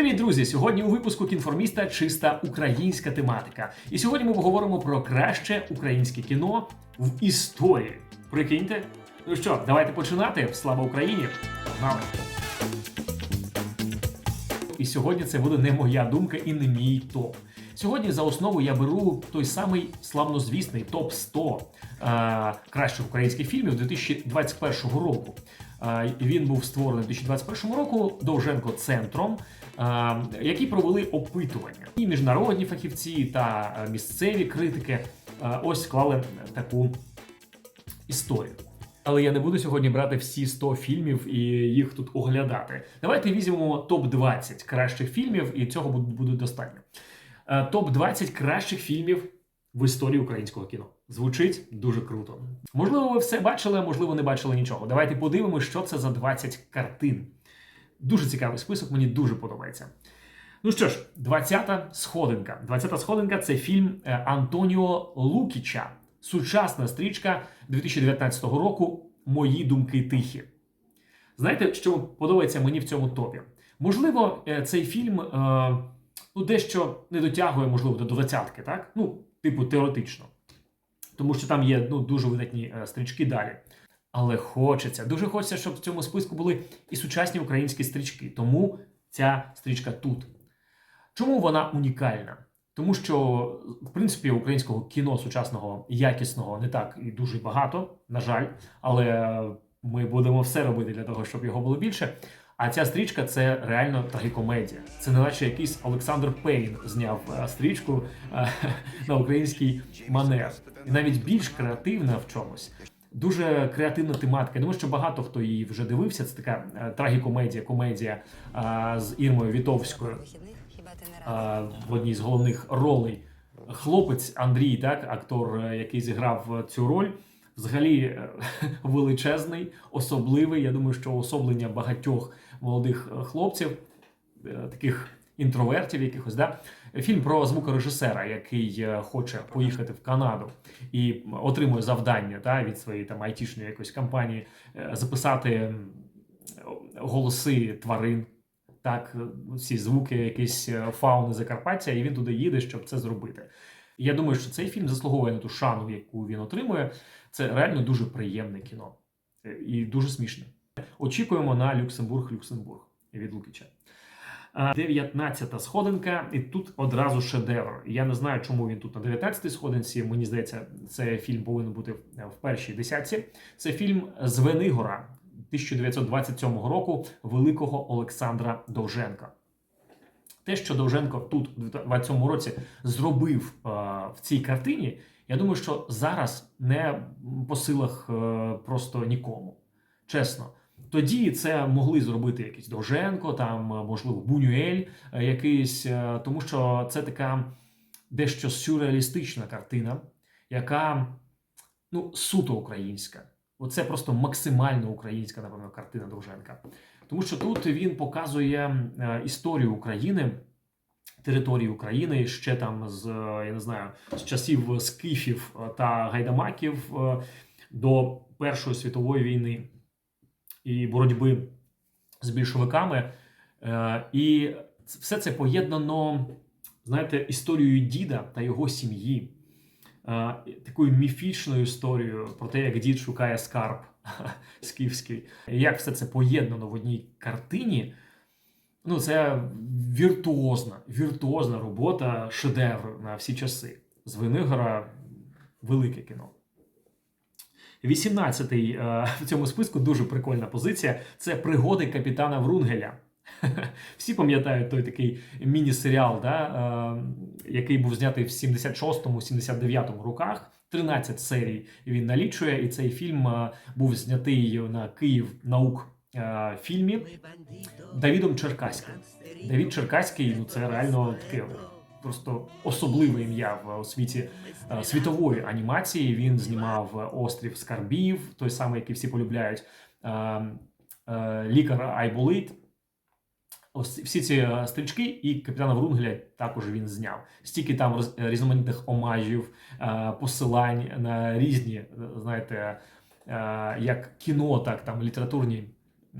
Привіт, друзі! Сьогодні у випуску кінформіста чиста українська тематика. І сьогодні ми поговоримо про краще українське кіно в історії. Прикиньте? Ну що, давайте починати. Слава Україні! Погнали! І сьогодні це буде не моя думка і не мій топ. Сьогодні за основу я беру той самий славнозвісний топ 100 е, кращих українських фільмів 2021 року. Е, він був створений у 2021 року Довженко центром, які провели опитування. І міжнародні фахівці та е, місцеві критики е, ось склали таку історію. Але я не буду сьогодні брати всі 100 фільмів і їх тут оглядати. Давайте візьмемо топ 20 кращих фільмів, і цього буде- достатньо. Е, Топ 20 кращих фільмів в історії українського кіно. Звучить дуже круто. Можливо, ви все бачили, можливо, не бачили нічого. Давайте подивимося, що це за 20 картин. Дуже цікавий список, мені дуже подобається. Ну що ж, 20-та сходинка. 20-та сходинка це фільм е, Антоніо Лукіча. Сучасна стрічка 2019 року Мої думки тихі. Знаєте, що подобається мені в цьому топі? Можливо, е, цей фільм е, ну, дещо не дотягує, можливо, до двадцятки, так? Ну, типу, теоретично. Тому що там є ну, дуже видатні стрічки далі. Але хочеться, дуже хочеться, щоб в цьому списку були і сучасні українські стрічки. Тому ця стрічка тут. Чому вона унікальна? Тому що, в принципі, українського кіно сучасного якісного не так і дуже багато, на жаль, але ми будемо все робити для того, щоб його було більше. А ця стрічка це реально трагікомедія. Це не наче якийсь Олександр Пейн зняв е, стрічку е, на український манер. І навіть більш креативна в чомусь. Дуже креативна тематика. Я думаю, що багато хто її вже дивився. Це така е, трагікомедія, комедія е, з Ірмою Вітовською е, в одній з головних ролей. Хлопець Андрій, так, актор, який зіграв цю роль, взагалі величезний, особливий. Я думаю, що особлення багатьох молодих хлопців, таких інтровертів, якихось, да? фільм про звукорежисера, який е, хоче поїхати в Канаду і отримує завдання та, від своєї там айтішної якоїсь компанії е, записати голоси тварин так, всі звуки, якісь е, фауни Закарпаття, і він туди їде, щоб це зробити. Я думаю, що цей фільм заслуговує на ту шану, яку він отримує. Це реально дуже приємне кіно і дуже смішне. Очікуємо на Люксембург, Люксембург від Лукіча. 19-та сходинка, і тут одразу шедевр. Я не знаю, чому він тут на 19-й сходинці. Мені здається, цей фільм повинен бути в першій десятці. Це фільм Звенигора 1927 року великого Олександра Довженка. Те, що Довженко тут, у 27 році, зробив в цій картині, я думаю, що зараз не по силах е, просто нікому. Чесно. Тоді це могли зробити якийсь Довженко, там, е, можливо, Бунюель е, якийсь, е, тому що це така дещо сюрреалістична картина, яка ну, суто українська. Оце просто максимально українська, напевно, картина Довженка. Тому що тут він показує історію України, території України ще там з я не знаю з часів скіфів е, та гайдамаків до Першої світової війни і боротьби з більшовиками. Е, І все це поєднано, знаєте, історією діда та його сім'ї, Е, такою міфічною історією про те, як дід шукає скарб скіфський. Як все це поєднано в одній картині. Ну, це віртуозна, віртуозна робота, шедевр на всі часи. З Винигора велике кіно. 18-й е, в цьому списку дуже прикольна позиція. Це пригоди капітана Врунгеля. Всі пам'ятають той такий міні-серіал, да, е, який був знятий в 76-79 роках. 13 серій він налічує, і цей фільм е, був знятий на Київ наук е, фільмі Давідом Черкаським. Давід Черкаський ну це реально таке просто особливе ім'я в світі е, світової анімації. Він знімав Острів Скарбів, той самий, який всі полюбляють. е, е, Лікар Айболит. Ось всі ці е, стрічки і капітана Врунгеля також він зняв. Стільки там різноманітних омажів, е, посилань на різні, е, знаєте, е, як кіно, так там літературні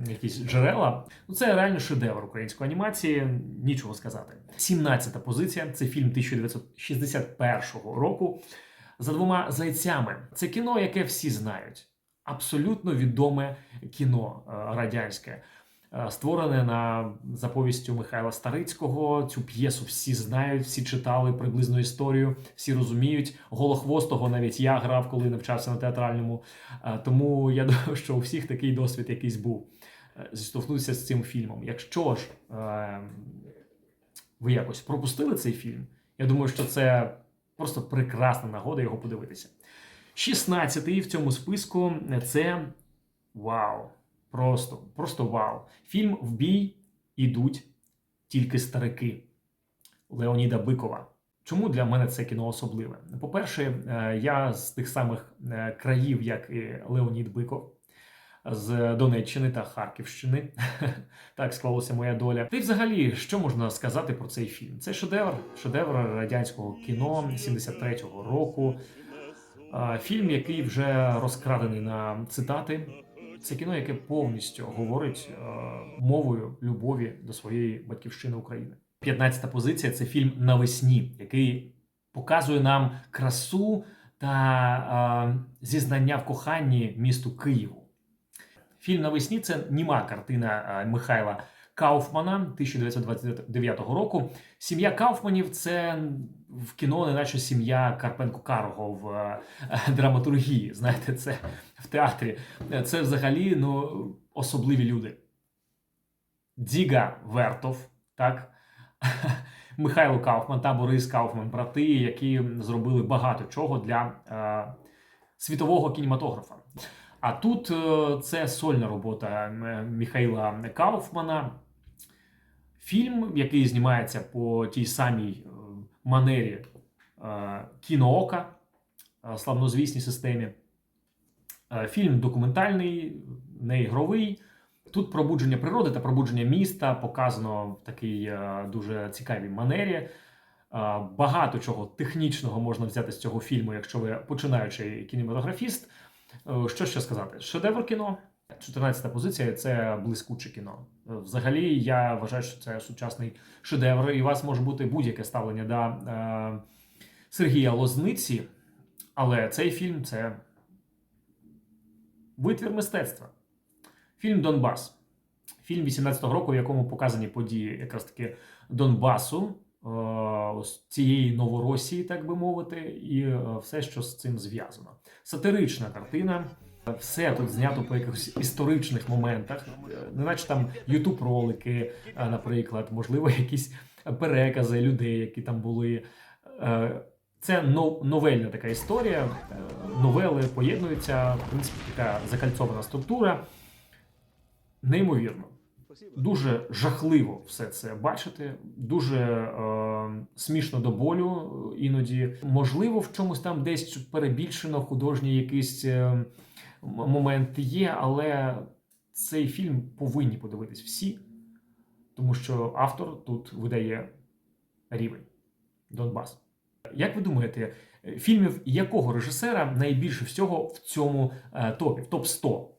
якісь джерела. Ну, це реально шедевр української анімації, нічого сказати. 17-та позиція це фільм 1961 року за двома зайцями. Це кіно, яке всі знають. Абсолютно відоме кіно е, радянське, створене на заповістю Михайла Старицького. Цю п'єсу всі знають, всі читали приблизну історію, всі розуміють. Голохвостого навіть я грав, коли навчався на театральному. Е, Тому я думаю, що у всіх такий досвід якийсь був. Е, Зіштовхнутися з цим фільмом. Якщо ж е, ви якось пропустили цей фільм, я думаю, що це просто прекрасна нагода його подивитися. 16-й в цьому списку це вау. Просто, просто вау. Фільм В бій ідуть тільки старики Леоніда Бикова. Чому для мене це кіно особливе? По-перше, е, я з тих самих е, країв, як і Леонід Биков, з Донеччини та Харківщини. Так склалася моя доля. Та й взагалі, що можна сказати про цей фільм? Це шедевр, шедевр радянського кіно 73-го року. Фільм, який вже розкрадений на цитати. Це кіно, яке повністю говорить е, мовою любові до своєї батьківщини України. 15-та позиція це фільм Навесні, який показує нам красу та е, зізнання в коханні місту Києву. Фільм Навесні це німа картина е, Михайла Кауфмана 1929 року. Сім'я Кауфманів це в кіно, не наче сім'я Карпенко Карого в е, драматургії. Знаєте, це в театрі. Це взагалі ну, особливі люди. Діга Вертов, так? Михайло Кауфман та Борис Кауфман, брати, які зробили багато чого для е, світового кінематографа. А тут е, це сольна робота М- Міхайла Кауфмана. Фільм, який знімається по тій самій е, манері е, кіноока, е, славнозвісній системі. Фільм документальний, не ігровий. Тут пробудження природи та пробудження міста показано в такій дуже цікавій манері. Багато чого технічного можна взяти з цього фільму, якщо ви починаючий кінематографіст. Що ще сказати? Шедевр кіно. 14-та позиція це блискуче кіно. Взагалі, я вважаю, що це сучасний шедевр, і у вас може бути будь-яке ставлення до е, Сергія Лозниці, але цей фільм це витвір мистецтва. Фільм Донбас. Фільм 18-го року, в якому показані події якраз таки Донбасу, е, цієї Новоросії, так би мовити, і е, все, що з цим зв'язано. Сатирична картина. Все тут знято по якихось історичних моментах, Е, неначе там ютуб ролики, наприклад, можливо, якісь перекази людей, які там були. Е, Це новельна така історія. Е, Новели поєднуються, в принципі, така закальцована структура. Неймовірно. Дуже жахливо все це бачити, дуже е, смішно до болю е, іноді. Можливо, в чомусь там десь перебільшено художній якийсь е, момент є, але цей фільм повинні подивитись всі, тому що автор тут видає рівень Донбас. Як ви думаєте, фільмів якого режисера найбільше всього в цьому е, топі, в топ 100?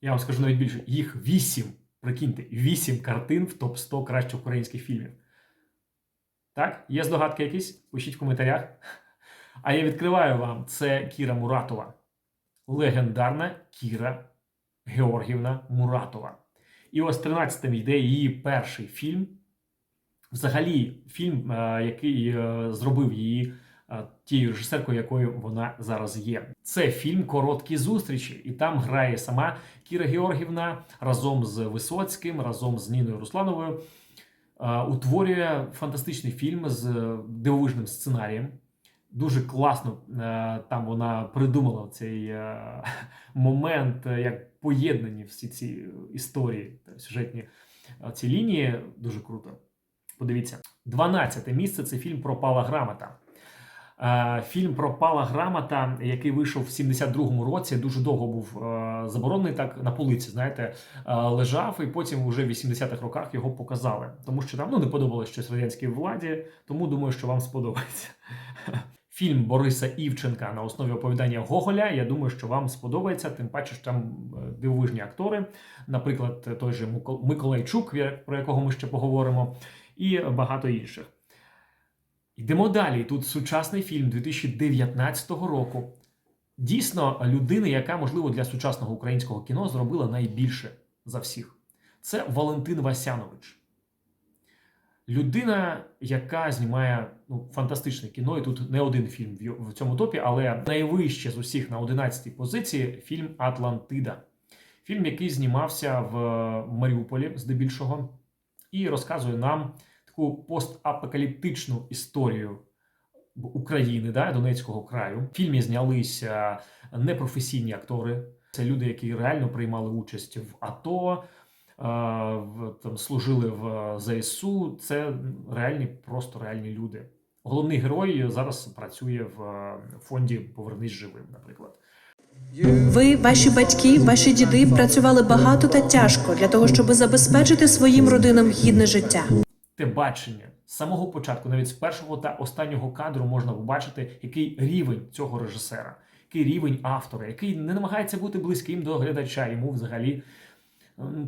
Я вам скажу навіть більше, їх вісім. Прикиньте, вісім картин в топ 100 кращих українських фільмів. Так? Є здогадки якісь? Пишіть в коментарях. А я відкриваю вам: це Кіра Муратова. Легендарна Кіра Георгівна Муратова. І ось 13-м йде її перший фільм. Взагалі, фільм, е, який е, зробив її е, тією режисеркою, якою вона зараз є. Це фільм Короткі зустрічі, і там грає сама Кіра Георгівна разом з Висоцьким, разом з Ніною Руслановою. Утворює фантастичний фільм з дивовижним сценарієм. Дуже класно е, там вона придумала цей е, момент, е, як поєднані всі ці історії сюжетні ці лінії. Дуже круто. Подивіться, 12 місце це фільм Пропала грамота. Е, Фільм Пропала грамота, який вийшов в 72-му році, дуже довго був заборонений так на полиці. Знаєте, лежав, і потім вже в 80-х роках його показали, тому що там ну не подобалось щось радянській владі. Тому думаю, що вам сподобається. фільм Бориса Івченка на основі оповідання Гоголя. Я думаю, що вам сподобається, тим паче, що там е, дивовижні актори, наприклад, той же Микол- Миколайчук, про якого ми ще поговоримо, і багато інших. Йдемо далі. Тут сучасний фільм 2019 року. Дійсно, людина, яка, можливо, для сучасного українського кіно зробила найбільше за всіх. Це Валентин Васянович. Людина, яка знімає ну, фантастичне кіно, і тут не один фільм в цьому топі, але найвище з усіх на 11-й позиції фільм Атлантида. Фільм, який знімався в Маріуполі здебільшого, і розказує нам таку постапокаліптичну історію України, да, Донецького краю. В фільмі знялися непрофесійні актори. Це люди, які реально приймали участь в АТО, там, служили в ЗСУ. Це реальні, просто реальні люди. Головний герой зараз працює в фонді Повернись живим, наприклад. Ви, ваші батьки, ваші діди працювали багато та тяжко для того, щоб забезпечити своїм родинам гідне життя. те бачення з самого початку, навіть з першого та останнього кадру, можна побачити, який рівень цього режисера, який рівень автора, який не намагається бути близьким до глядача. Йому взагалі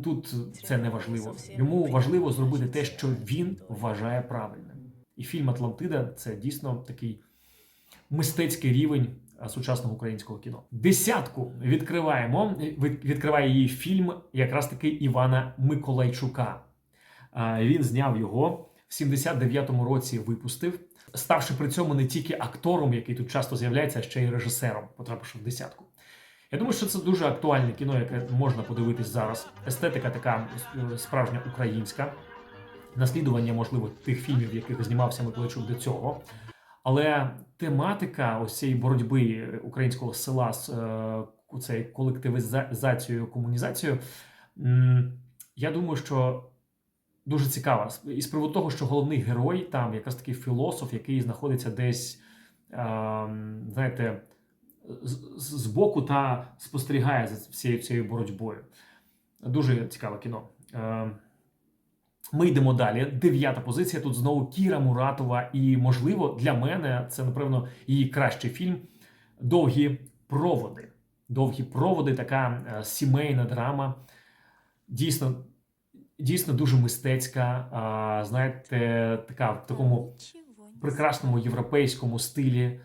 тут це не важливо. Йому важливо зробити те, що він вважає правильним. І фільм Атлантида це дійсно такий мистецький рівень сучасного українського кіно. Десятку відкриваємо. Відкриває її фільм якраз таки Івана Миколайчука. Він зняв його в 79-му році. Випустив, ставши при цьому не тільки актором, який тут часто з'являється, а ще й режисером, потрапивши в десятку. Я думаю, що це дуже актуальне кіно, яке можна подивитись зараз. Естетика така е, справжня українська, наслідування, можливо, тих фільмів, в яких знімався Миколайчук до цього. Але тематика ось цієї боротьби українського села з е, цією колективізацією, комунізацією, я думаю, що дуже цікава. І з приводу того, що головний герой там якраз такий філософ, який знаходиться десь, ем, знаєте, з, збоку та спостерігає за всією цією боротьбою. Дуже цікаве кіно. Ем, ми йдемо далі. Дев'ята позиція. Тут знову Кіра Муратова. І, можливо, для мене це, напевно, її кращий фільм Довгі проводи. Довгі проводи, така е, сімейна драма. Дійсно, дійсно дуже мистецька. А, знаєте, така в такому прекрасному європейському стилі, е,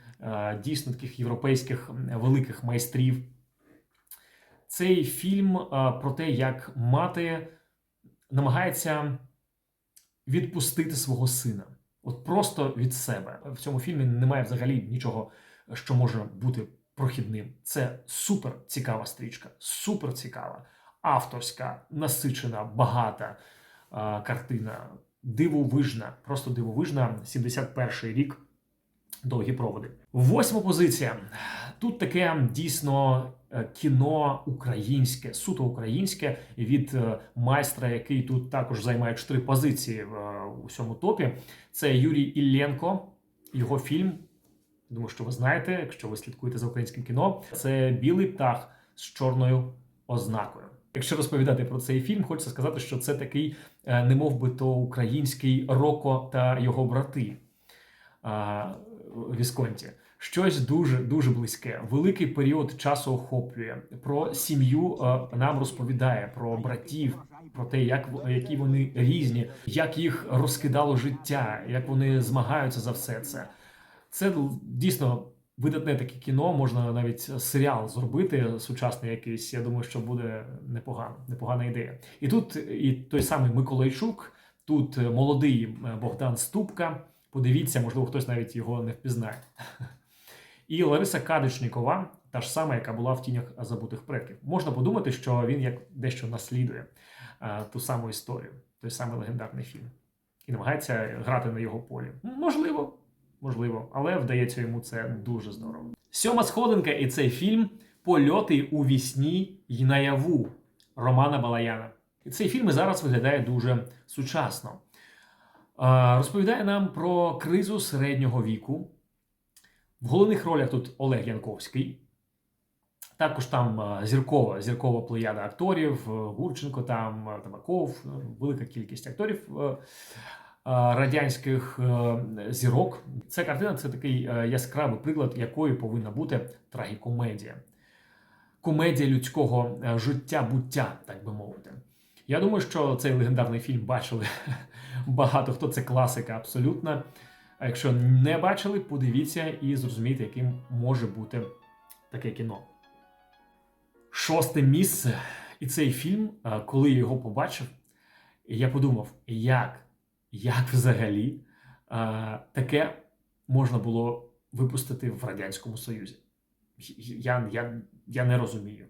дійсно таких європейських великих майстрів. Цей фільм е, про те, як мати намагається відпустити свого сина. От просто від себе. В цьому фільмі немає взагалі нічого, що може бути прохідним. Це супер цікава стрічка, супер цікава, авторська, насичена, багата картина, дивовижна, просто дивовижна. 71-й рік. Довгі проводи. Восьма позиція. Тут таке дійсно е, кіно українське, суто українське від е, майстра, який тут також займає чотири позиції в е, цьому топі. Це Юрій Ілленко. Його фільм. Думаю, що ви знаєте, якщо ви слідкуєте за українським кіно. Це білий птах з чорною ознакою. Якщо розповідати про цей фільм, хочеться сказати, що це такий, е, не мов би то український Роко та його брати. Вісконті. Щось дуже дуже близьке. Великий період часу охоплює. Про сім'ю е, нам розповідає про братів, про те, як які вони різні, як їх розкидало життя, як вони змагаються за все це. Це дійсно видатне таке кіно. Можна навіть серіал зробити сучасний якийсь. Я думаю, що буде непогано, непогана ідея. І тут і той самий Миколайчук, тут молодий е, Богдан Ступка. Подивіться, можливо, хтось навіть його не впізнає. І Лариса Кадичнікова, та ж сама, яка була в тінях забутих предків. Можна подумати, що він як дещо наслідує е, ту саму історію, той самий легендарний фільм, і намагається грати на його полі. Можливо, можливо, але вдається йому це дуже здорово. Сьома сходинка, і цей фільм Польоти у вісні й наяву Романа Балаяна. І цей фільм і зараз виглядає дуже сучасно. Розповідає нам про кризу середнього віку. В головних ролях тут Олег Янковський. Також там зіркова, зіркова плеяда акторів, е, Гурченко, там е, Табаков, е, велика кількість акторів. Радянських зірок. Ця картина це такий яскравий приклад, якою повинна бути трагікомедія. Комедія людського життя буття, так би мовити. Я думаю, що цей легендарний фільм бачили багато хто. Це класика абсолютна. А якщо не бачили, подивіться і зрозумійте, яким може бути таке кіно. Шосте місце. І цей фільм, е, коли я його побачив, я подумав, як, як взагалі е, таке можна було випустити в Радянському Союзі. Я, я, я не розумію.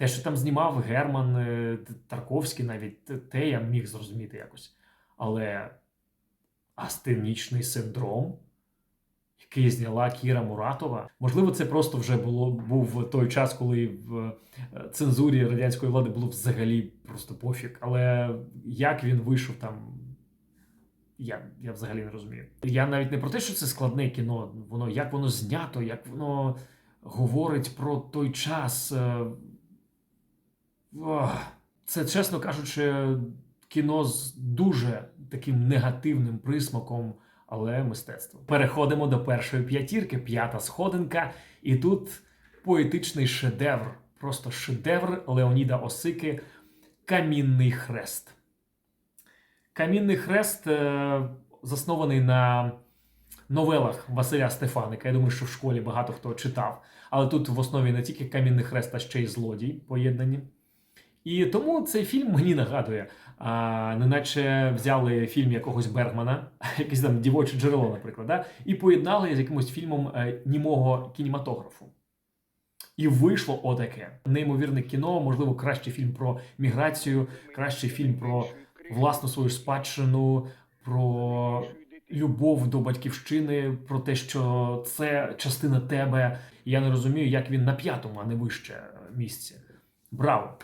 Те, що там знімав Герман е, Тарковський, навіть те я міг зрозуміти якось. Але астенічний синдром, який зняла Кіра Муратова, можливо, це просто вже було був той час, коли в е, цензурі радянської влади було взагалі просто пофіг. Але як він вийшов там. Я, я взагалі не розумію. Я навіть не про те, що це складне кіно, воно як воно знято, як воно говорить про той час. Це, чесно кажучи, кіно з дуже таким негативним присмаком, але мистецтво. Переходимо до першої п'ятірки, п'ята сходинка, і тут поетичний шедевр, просто шедевр Леоніда Осики Камінний хрест. Камінний хрест е, заснований на новелах Василя Стефаника. Я думаю, що в школі багато хто читав. Але тут в основі не тільки камінний хрест, а ще й злодій поєднані. І тому цей фільм мені нагадує, а, неначе взяли фільм якогось Бергмана, якесь там дівоче джерело, наприклад, да? і поєднали з якимось фільмом е, німого кінематографу. І вийшло отаке. Неймовірне кіно, можливо, кращий фільм про міграцію, кращий фільм про власну свою спадщину, про любов до батьківщини, про те, що це частина тебе. Я не розумію, як він на п'ятому, а не вище місці. Браво!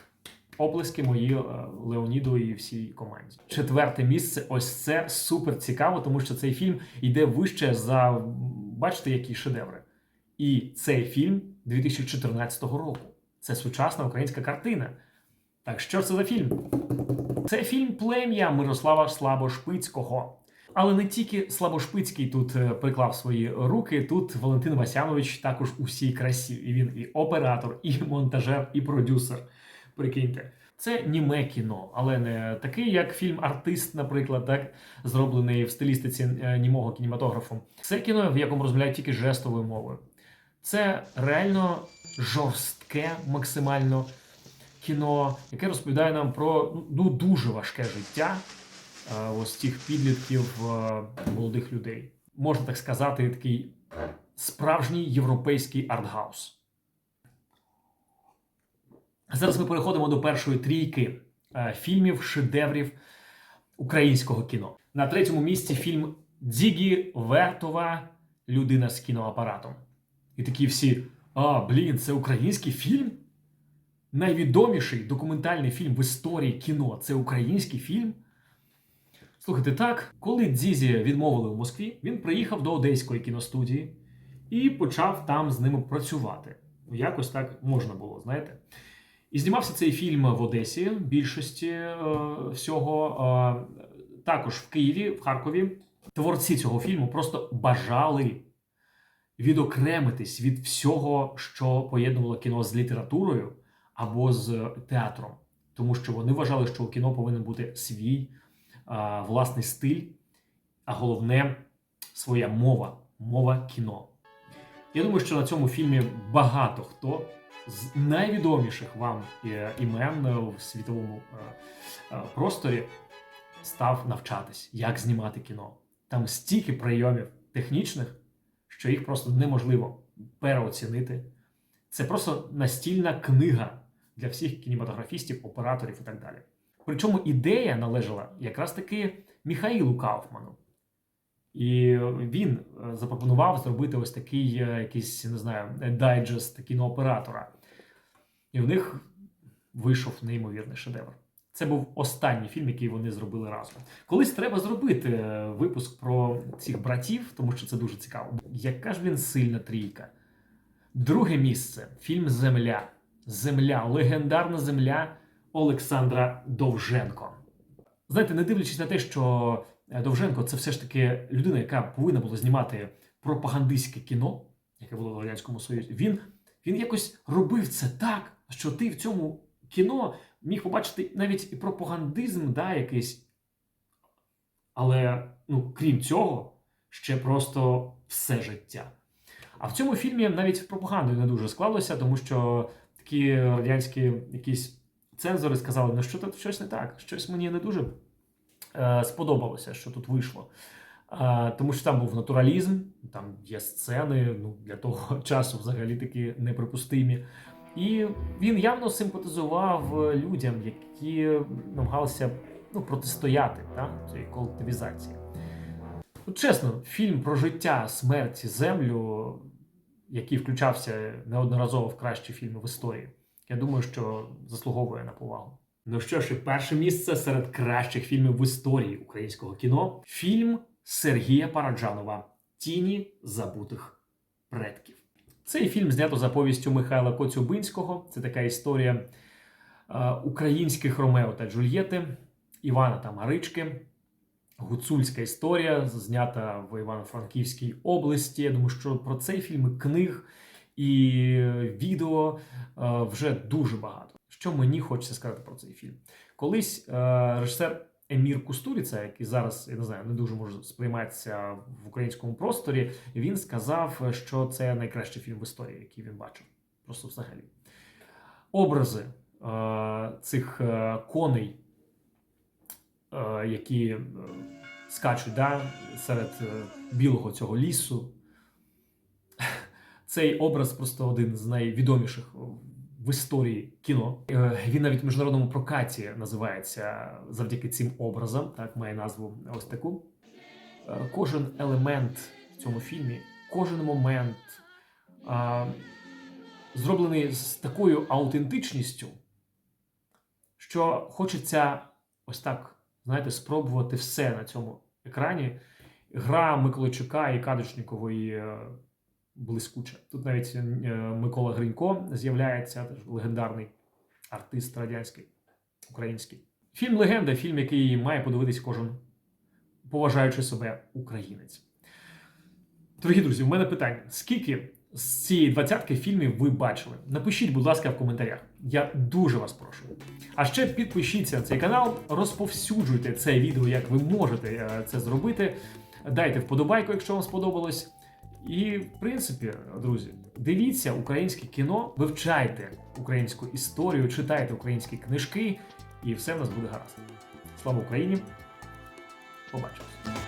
Оплески мої е, Леоніду і всій команді. Четверте місце. Ось це супер цікаво, тому що цей фільм йде вище за бачите, які шедеври. І цей фільм 2014 року. Це сучасна українська картина. Так що це за фільм? Це фільм Плем'я Мирослава Слабошпицького. Але не тільки Слабошпицький тут е, приклав свої руки. Тут Валентин Васянович також у всій красі. І він і оператор, і монтажер, і продюсер. Прикиньте, це німе кіно, але не такий, як фільм Артист, наприклад, так зроблений в стилістиці е, німого кінематографу. Це кіно, в якому розмовляють тільки жестовою мовою. Це реально жорстке, максимально кіно, яке розповідає нам про ну дуже важке життя е, ось цих підлітків е, молодих людей. Можна так сказати, такий справжній європейський артгаус. Зараз ми переходимо до першої трійки е, фільмів, шедеврів українського кіно. На третьому місці фільм Дзігі Вертова Людина з кіноапаратом. І такі всі: а, блін, це український фільм? Найвідоміший документальний фільм в історії кіно це український фільм. Слухайте, так, коли Дзізі відмовили в Москві, він приїхав до Одеської кіностудії і почав там з ними працювати. Якось так можна було, знаєте. І знімався цей фільм в Одесі, більшості е, всього. Е, також в Києві, в Харкові. Творці цього фільму просто бажали відокремитись від всього, що поєднувало кіно з літературою або з театром. Тому що вони вважали, що у кіно повинен бути свій е, власний стиль, а головне своя мова, мова кіно. Я думаю, що на цьому фільмі багато хто з найвідоміших вам е, імен е, в світовому е, просторі став навчатись, як знімати кіно. Там стільки прийомів технічних, що їх просто неможливо переоцінити. Це просто настільна книга для всіх кінематографістів, операторів і так далі. Причому ідея належала якраз таки Міхаїлу Кауфману. І він запропонував зробити ось такий якийсь, не знаю, дайджест кінооператора. І в них вийшов неймовірний шедевр. Це був останній фільм, який вони зробили разом. Колись треба зробити випуск про цих братів, тому що це дуже цікаво. Яка ж він сильна трійка? Друге місце фільм Земля. Земля, легендарна земля Олександра Довженко. Знаєте, не дивлячись на те, що е, Довженко це все ж таки людина, яка повинна була знімати пропагандистське кіно, яке було в Радянському Союзі. Він, він якось робив це так, що ти в цьому кіно міг побачити навіть і пропагандизм, да, якийсь. Але ну, крім цього, ще просто все життя. А в цьому фільмі навіть пропагандою не дуже склалося, тому що такі радянські якісь цензори сказали, ну що тут щось не так, щось мені не дуже е, сподобалося, що тут вийшло. Е, тому що там був натуралізм, там є сцени ну, для того часу взагалі такі неприпустимі. І він явно симпатизував людям, які намагалися ну, протистояти так, цій колективізації. Ну, чесно, фільм про життя, смерть, і землю, який включався неодноразово в кращі фільми в історії, я думаю, що заслуговує на повагу. Ну що ж, і перше місце серед кращих фільмів в історії українського кіно фільм Сергія Параджанова Тіні забутих предків. Цей фільм знято за повістю Михайла Коцюбинського. Це така історія е, українських Ромео та Джульєти, Івана та Марички. Гуцульська історія, знята в Івано-Франківській області. Я думаю, що про цей фільм і книг і відео е, вже дуже багато. Що мені хочеться сказати про цей фільм? Колись е, режисер Емір Кустуріца, який зараз я не знаю, не дуже може сприйматися в українському просторі, він сказав, що це найкращий фільм в історії, який він бачив. Просто взагалі. Образи е, цих е, коней е, які е, скачуть да, серед е, білого цього лісу. Цей образ просто один з найвідоміших в історії кіно. Е, Він навіть в міжнародному прокаті називається завдяки цим образам, так має назву ось таку. Е, Кожен елемент в цьому фільмі, кожен момент зроблений з такою аутентичністю, що хочеться ось так знаєте, спробувати все на цьому екрані. Гра Миколайчука і Кадочникової е, блискуча. Тут навіть е, Микола Гринько з'являється, теж легендарний артист радянський, український. Фільм Легенда фільм, який має подивитись кожен поважаючи себе українець. Дорогі друзі, у мене питання: скільки з цієї двадцятки фільмів ви бачили? Напишіть, будь ласка, в коментарях. Я дуже вас прошу. А ще підпишіться на цей канал, розповсюджуйте це відео, як ви можете е, це зробити. Дайте вподобайку, якщо вам сподобалось. І, в принципі, друзі, дивіться українське кіно, вивчайте українську історію, читайте українські книжки, і все в нас буде гаразд. Слава Україні! Побачимось!